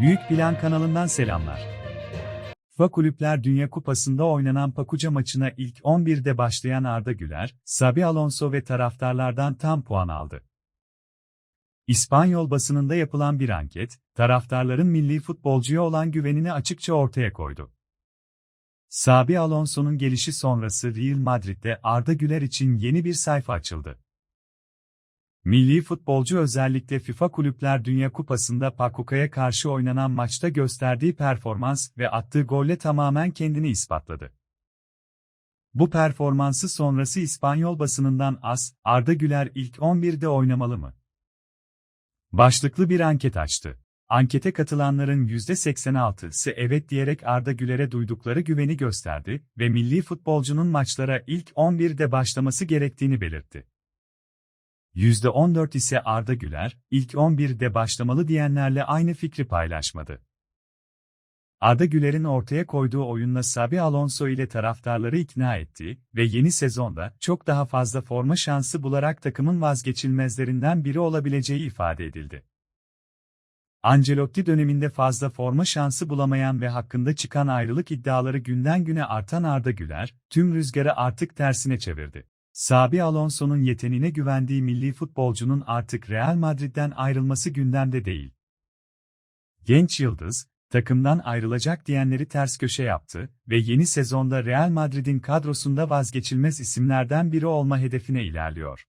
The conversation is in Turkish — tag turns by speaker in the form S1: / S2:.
S1: Büyük Plan kanalından selamlar. FA Kulüpler Dünya Kupası'nda oynanan Pakuca maçına ilk 11'de başlayan Arda Güler, Sabi Alonso ve taraftarlardan tam puan aldı. İspanyol basınında yapılan bir anket, taraftarların milli futbolcuya olan güvenini açıkça ortaya koydu. Sabi Alonso'nun gelişi sonrası Real Madrid'de Arda Güler için yeni bir sayfa açıldı. Milli futbolcu özellikle FIFA Kulüpler Dünya Kupası'nda Pakuka'ya karşı oynanan maçta gösterdiği performans ve attığı golle tamamen kendini ispatladı. Bu performansı sonrası İspanyol basınından AS, Arda Güler ilk 11'de oynamalı mı? Başlıklı bir anket açtı. Ankete katılanların %86'sı evet diyerek Arda Güler'e duydukları güveni gösterdi ve milli futbolcunun maçlara ilk 11'de başlaması gerektiğini belirtti. %14 ise Arda Güler, ilk 11'de başlamalı diyenlerle aynı fikri paylaşmadı. Arda Güler'in ortaya koyduğu oyunla Sabi Alonso ile taraftarları ikna etti ve yeni sezonda çok daha fazla forma şansı bularak takımın vazgeçilmezlerinden biri olabileceği ifade edildi. Ancelotti döneminde fazla forma şansı bulamayan ve hakkında çıkan ayrılık iddiaları günden güne artan Arda Güler, tüm rüzgarı artık tersine çevirdi. Sabi Alonso'nun yeteneğine güvendiği milli futbolcunun artık Real Madrid'den ayrılması gündemde değil. Genç yıldız, takımdan ayrılacak diyenleri ters köşe yaptı ve yeni sezonda Real Madrid'in kadrosunda vazgeçilmez isimlerden biri olma hedefine ilerliyor.